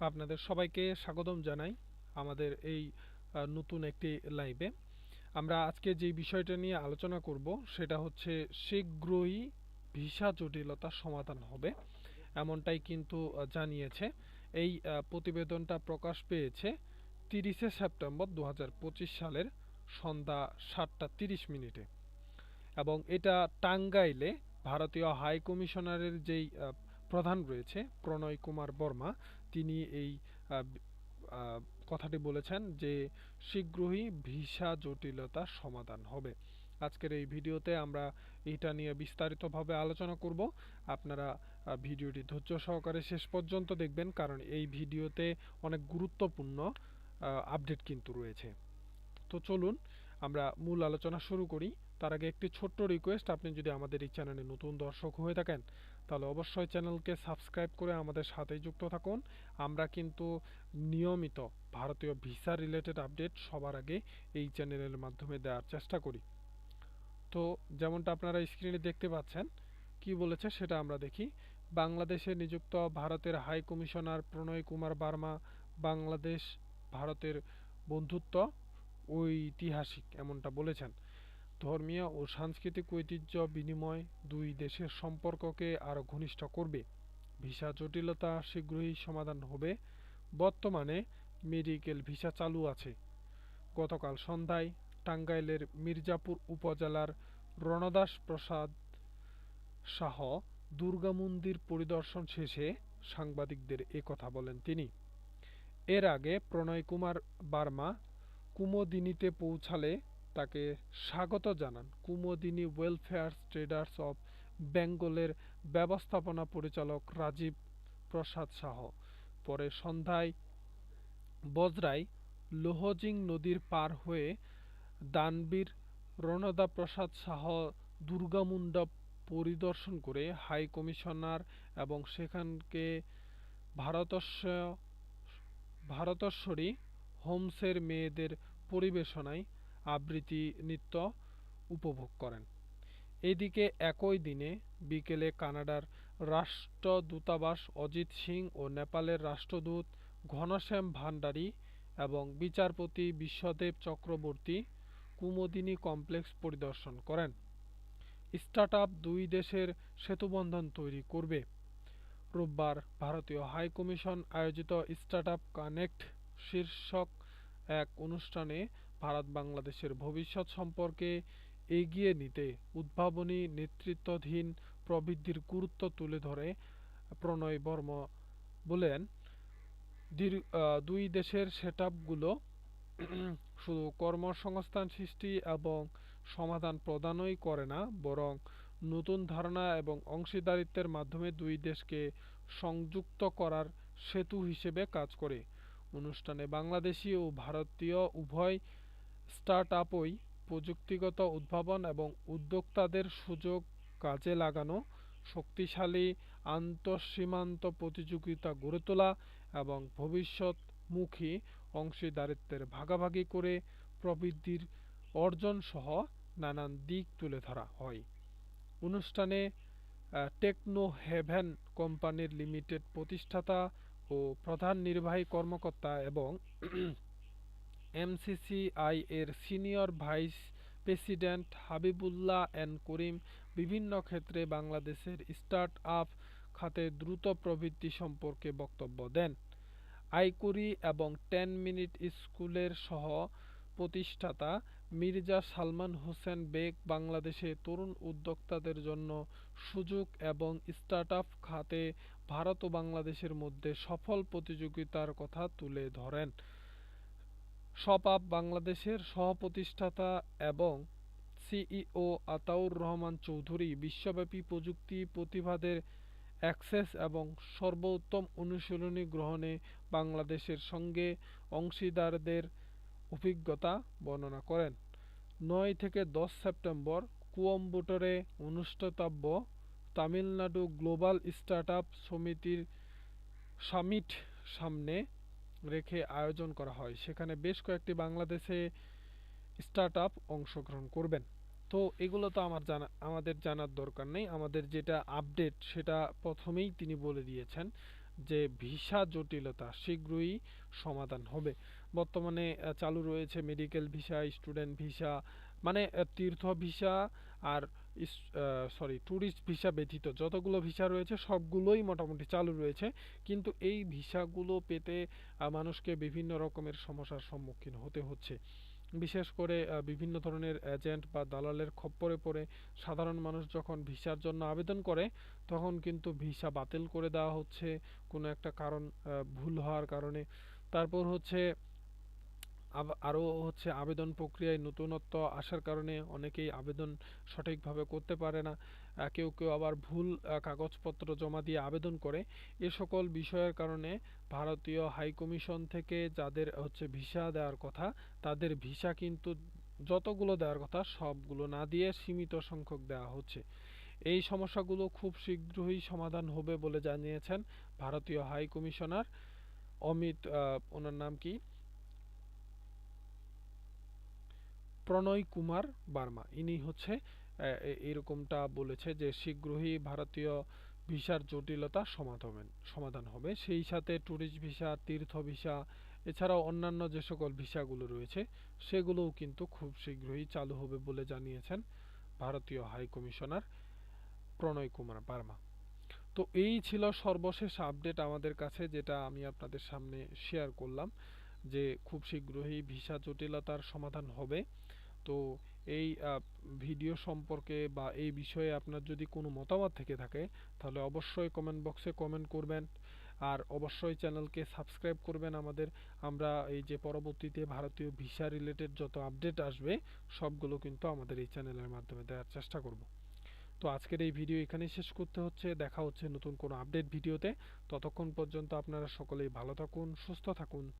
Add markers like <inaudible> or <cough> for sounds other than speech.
আপনাদের সবাইকে স্বাগতম জানাই আমাদের এই নতুন একটি লাইভে। আমরা আজকে যে বিষয়টা নিয়ে আলোচনা করব সেটা হচ্ছে শীঘ্রই ভিসা জটিলতা সমাধান হবে এমনটাই কিন্তু জানিয়েছে। এই প্রতিবেদনটা প্রকাশ পেয়েছে তিরিশে সেপ্টেম্বর দু হাজার পঁচিশ সালের সন্ধ্যা সাতটা তিরিশ মিনিটে। এবং এটা টাঙ্গাইলে ভারতীয় হাই কমিশনারের যেই প্রধান রয়েছে প্রণয় কুমার বর্মা তিনি এই কথাটি বলেছেন যে শীঘ্রই ভিসা জটিলতার সমাধান হবে। আজকের এই ভিডিওতে আমরা এটা নিয়ে বিস্তারিতভাবে আলোচনা করব। আপনারা ভিডিওটি ধৈর্য সহকারে শেষ পর্যন্ত দেখবেন কারণ এই ভিডিওতে অনেক গুরুত্বপূর্ণ আপডেট কিন্তু রয়েছে। তো চলুন আমরা মূল আলোচনা শুরু করি। তার আগে একটি ছোট্ট রিকোয়েস্ট আপনি যদি আমাদের এই চ্যানেলে নতুন দর্শক হয়ে থাকেন, তাহলে অবশ্যই চ্যানেলকে সাবস্ক্রাইব করে আমাদের সাথেই যুক্ত থাকুন। আমরা কিন্তু নিয়মিত ভারতীয় ভিসা রিলেটেড আপডেট সবার আগে এই চ্যানেলের মাধ্যমে দেওয়ার চেষ্টা করি। তো যেমনটা আপনারা স্ক্রিনে দেখতে পাচ্ছেন, কি বলেছে সেটা আমরা দেখি। বাংলাদেশে নিযুক্ত ভারতের হাই কমিশনার প্রণয় কুমার বার্মা, বাংলাদেশ ভারতের বন্ধুত্ব ঐতিহাসিক এমনটা বলেছেন। ধর্মীয় ও সাংস্কৃতিক ঐতিহ্য বিনিময় দুই দেশের সম্পর্ককে আরও ঘনিষ্ঠ করবে। ভিসা জটিলতা শীঘ্রই সমাধান হবে। বর্তমানে মেডিকেল ভিসা চালু আছে। গতকাল সন্ধ্যায় টাঙ্গাইলের মির্জাপুর উপজেলার রণদাস প্রসাদ শাহ দুর্গা মন্দির পরিদর্শন শেষে সাংবাদিকদের কথা বলেন তিনি। এর আগে প্রণয় কুমার বার্মা কুমোদিনীতে পৌঁছালে তাকে স্বাগত জানান। কুমোদিনী ওয়েলফেয়ার ট্রেডার্স অব বেঙ্গলের ব্যবস্থাপনা পরিচালক রাজীব প্রসাদ শাহ পরে সন্ধ্যায় বজরায় লোহজিং নদীর পার হয়ে দানবীর রণদা প্রসাদ শাহ দুর্গামুন্ডা পরিদর্শন করে হাই কমিশনার এবং সেখানকে ভারতস্ব ভারতস্বরী হোমসের মেয়েদের পরিবেশনায় আবৃত্তি নৃত্য উপভোগ করেন। এদিকে একই দিনে বিকেলে কানাডার রাষ্ট্রদূতাবাস অজিত সিং ও নেপালের রাষ্ট্রদূত ঘনশ্যাম ভান্ডারী এবং বিচারপতি বিশ্বদেব চক্রবর্তী কুমোদিনী কমপ্লেক্স পরিদর্শন করেন। স্টার্ট দুই দেশের সেতুবন্ধন তৈরি করবে। রোববার ভারতীয় হাইকমিশন আয়োজিত স্টার্ট কানেক্ট শীর্ষক এক অনুষ্ঠানে ভারত বাংলাদেশের ভবিষ্যৎ সম্পর্কে এগিয়ে নিতে উদ্ভাবনী নেতৃত্বাধীন প্রবৃদ্ধির গুরুত্ব তুলে ধরে প্রণয় বর্ম বলেন দুই দেশের সেট <clears throat> শুধু কর্মসংস্থান সৃষ্টি এবং সমাধান প্রদানই করে না, বরং নতুন ধারণা এবং অংশীদারিত্বের মাধ্যমে দুই দেশকে সংযুক্ত করার সেতু হিসেবে কাজ করে। অনুষ্ঠানে বাংলাদেশি ও ভারতীয় উভয় স্টার্ট আপই প্রযুক্তিগত উদ্ভাবন এবং উদ্যোক্তাদের সুযোগ কাজে লাগানো, শক্তিশালী আন্তঃসীমান্ত প্রতিযোগিতা গড়ে তোলা এবং ভবিষ্যৎমুখী অংশীদারিত্বের ভাগাভাগি করে প্রবৃদ্ধির অর্জন সহ নানান দিক তুলে ধরা হয়। অনুষ্ঠানে টেকনো হেভেন কোম্পানির লিমিটেড প্রতিষ্ঠাতা ও প্রধান নির্বাহী কর্মকর্তা এবং <clears throat> এমসিসিআই এর senior vice president Habibullah N Karim বিভিন্ন ক্ষেত্রে বাংলাদেশের স্টার্ট আপ খাতে দ্রুত প্রবৃদ্ধি সম্পর্কে বক্তব্য দেন। আইকুরি এবং টেন মিনিট স্কুলের সহ প্রতিষ্ঠাতা মির্জা সালমান হোসেন বেগ বাংলাদেশে তরুণ উদ্যোক্তাদের জন্য সুযোগ এবং স্টার্টআপ খাতে ভারত ও বাংলাদেশের মধ্যে সফল প্রতিযোগিতার কথা তুলে ধরেন। সপাপ বাংলাদেশের সহ-প্রতিষ্ঠাতা এবং সিইও আতাউর রহমান চৌধুরী বিশ্বব্যাপী প্রযুক্তি প্রতিভাদের অ্যাক্সেস এবং সর্বোত্তম অনুশীলনী গ্রহণে বাংলাদেশের সঙ্গে অংশীদারদের অভিজ্ঞতা বর্ণনা করেন। নয় থেকে দশ সেপ্টেম্বর কুয়াম্বুটরে অনুষ্ঠিতব্য তামিলনাড়ু গ্লোবাল স্টার্টআপ সমিতির সামিট সামনে রেখে আয়োজন করা হয়। সেখানে বেশ কয়েকটি বাংলাদেশে স্টার্টআপ অংশগ্রহণ করবেন। তো এগুলো তো আমার জানা, আমাদের জানার দরকার নেই। আমাদের যেটা আপডেট, সেটা প্রথমেই তিনি বলে দিয়েছেন যে ভিসা জটিলতা শীঘ্রই সমাধান হবে। বর্তমানে চালু রয়েছে মেডিকেল ভিসা স্টুডেন্ট ভিসা মানে তীর্থ ভিসা আর সরি ট্যুরিস্ট ভিসা ব্যতীত যতগুলো ভিসা রয়েছে সবগুলোই মোটামুটি চালু রয়েছে। কিন্তু এই ভিসাগুলো পেতে মানুষকে বিভিন্ন রকমের সমস্যার সম্মুখীন হতে হচ্ছে। বিশেষ করে বিভিন্ন ধরনের এজেন্ট বা দালালের খপ্পরে পড়ে সাধারণ মানুষ যখন ভিসার জন্য আবেদন করে, তখন কিন্তু ভিসা বাতিল করে দেওয়া হচ্ছে। কোনো একটা কারণ ভুল হওয়ার কারণে। তারপর হচ্ছে আব- আরও হচ্ছে আবেদন প্রক্রিয়ায় নতুনত্ব আসার কারণে অনেকেই আবেদন সঠিকভাবে করতে পারে না। কেউ কেউ আবার ভুল কাগজপত্র জমা দিয়ে আবেদন করে। এ সকল বিষয়ের কারণে ভারতীয় হাই কমিশন থেকে যাদের হচ্ছে ভিসা দেওয়ার কথা, তাদের ভিসা কিন্তু যতগুলো দেওয়ার কথা সবগুলো না দিয়ে সীমিত সংখ্যক দেওয়া হচ্ছে। এই সমস্যাগুলো খুব শীঘ্রই সমাধান হবে বলে জানিয়েছেন ভারতীয় হাই কমিশনার অমিত ওনার নাম কি? প্রণয় কুমার বার্মা। ইনি হচ্ছে এরকমটা বলেছে যে, শীঘ্রই ভারতীয় ভিসার জটিলতা সমাধান সমাধান হবে। সেই সাথে ট্যুরিস্ট ভিসা, তীর্থ ভিসা, এছাড়াও অন্যান্য যে সকল ভিসাগুলো রয়েছে, সেগুলোও কিন্তু খুব শীঘ্রই চালু হবে বলে জানিয়েছেন ভারতীয় হাই কমিশনার প্রণয় কুমার বার্মা। তো এই ছিল সর্বশেষ আপডেট আমাদের কাছে, যেটা আমি আপনাদের সামনে শেয়ার করলাম। যে খুব শীঘ্রই ভিসা জটিলতার সমাধান হবে। তো এই ভিডিও সম্পর্কে বা এই বিষয়ে আপনার যদি কোনো মতামত থেকে থাকে, তাহলে অবশ্যই কমেন্ট বক্সে কমেন্ট করবেন। আর অবশ্যই চ্যানেলকে সাবস্ক্রাইব করবেন আমাদের। আমরা এই যে পরবর্তীতে ভারতীয় ভিসা রিলেটেড যত আপডেট আসবে, সবগুলো কিন্তু আমাদের এই চ্যানেলের মাধ্যমে দেওয়ার চেষ্টা করব। তো আজকের এই ভিডিও এখানেই শেষ করতে হচ্ছে। দেখা হচ্ছে নতুন কোনো আপডেট ভিডিওতে। ততক্ষণ পর্যন্ত আপনারা সকলেই ভালো থাকুন, সুস্থ থাকুন।